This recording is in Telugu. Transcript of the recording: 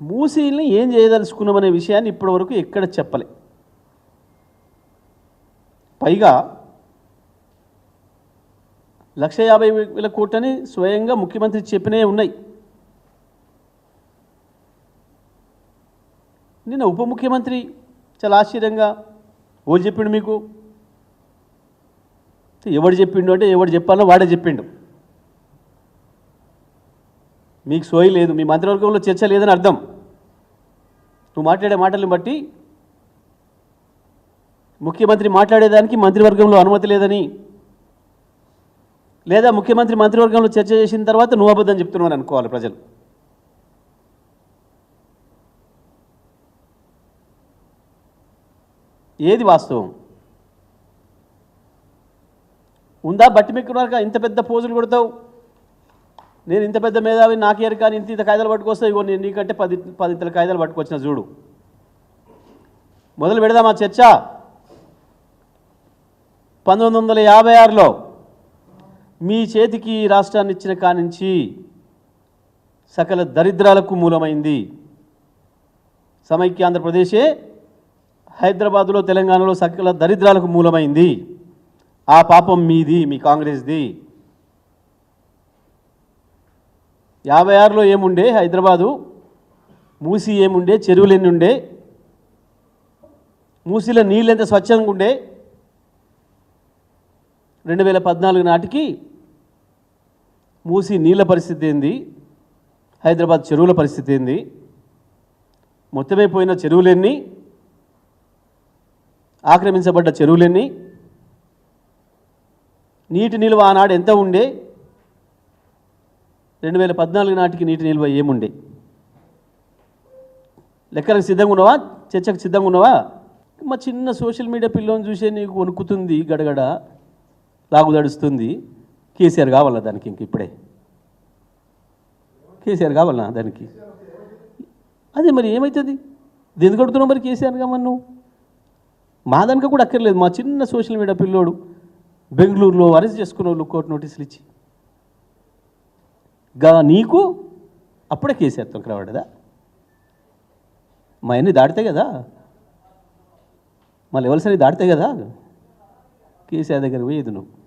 మూసీల్ని ఏం చేయదలుచుకున్నామనే విషయాన్ని ఇప్పటివరకు ఎక్కడ చెప్పలే. పైగా లక్ష యాభై వేల కోట్లని స్వయంగా ముఖ్యమంత్రి చెప్పినే ఉన్నాయి. నిన్న ఉప ముఖ్యమంత్రి చాలా ఆశ్చర్యంగా ఓళ్ళు చెప్పిండు మీకు? ఎవడు చెప్పిండు అంటే ఎవడు చెప్పాలో వాడే చెప్పిండు. మీకు సోయి లేదు మీ మంత్రివర్గంలో చర్చ లేదని అర్థం. నువ్వు మాట్లాడే మాటలను బట్టి ముఖ్యమంత్రి మాట్లాడేదానికి మంత్రివర్గంలో అనుమతి లేదని లేదా ముఖ్యమంత్రి మంత్రివర్గంలో చర్చ చేసిన తర్వాత నువ్వు అబద్ధం చెప్తున్నావు అనుకోవాలి ప్రజలు. ఏది వాస్తవం? ఉందా బట్టి మెక్కున్నాక ఇంత పెద్ద పోజులు కొడతావు నేను ఇంత పెద్ద మేధావి నాకేరు కానీ ఇంత ఇంత కాయిదాలు పట్టుకొస్తే ఇగో నేను నీకంటే పది పది ఇంతల కాయిదాలు పట్టుకొచ్చిన చూడు. మొదలు పెడదామా చర్చ. పంతొమ్మిది వందల యాభై ఆరులో మీ చేతికి రాష్ట్రాన్ని ఇచ్చిన కానించి సకల దరిద్రాలకు మూలమైంది. సమైక్య ఆంధ్రప్రదేశే హైదరాబాదులో తెలంగాణలో సకల దరిద్రాలకు మూలమైంది. ఆ పాపం మీది మీ కాంగ్రెస్ది. యాభై ఆరులో ఏముండే? హైదరాబాదు. మూసి ఏముండే? చెరువులు ఎన్ని ఉండే మూసిలో నీళ్ళు ఎంత స్వచ్ఛంగా ఉండే? రెండు వేల పద్నాలుగు నాటికి మూసి నీళ్ళ పరిస్థితి ఏంది? హైదరాబాద్ చెరువుల పరిస్థితి ఏంది? మొత్తమైపోయిన చెరువులెన్ని? ఆక్రమించబడ్డ చెరువులెన్ని? నీటి నిల్వ ఆనాడు ఎంత ఉండే? రెండు వేల పద్నాలుగు నాటికి నీటి నిల్వ ఏముండే? లెక్కలకు సిద్ధంగా ఉన్నావా? చర్చకు సిద్ధంగా ఉన్నావా? మా చిన్న సోషల్ మీడియా పిల్లని చూసే నీకు వణుకుతుంది గడగడ లాగుదడుస్తుంది. కేసీఆర్ కావాలా దానికి ఇంక ఇప్పుడే? కేసీఆర్ కావాలా దానికి? అదే మరి ఏమవుతుంది దేని అడుగుతున్నావు మరి కేసీఆర్ కావాలి నువ్వు? మా దానికి కూడా అక్కర్లేదు. మా చిన్న సోషల్ మీడియా పిల్లోడు బెంగళూరులో అరెస్ట్ చేసుకున్న వాళ్ళు కోర్టు నోటీసులు ఇచ్చి. గా నీకు అప్పుడే కేసీఆర్ తొంకరవాడదా మా అన్ని దాటితే కదా? మళ్ళీ ఎవరిసరి దాటితే కదా? కేసీఆర్ దగ్గర పోయేది నువ్వు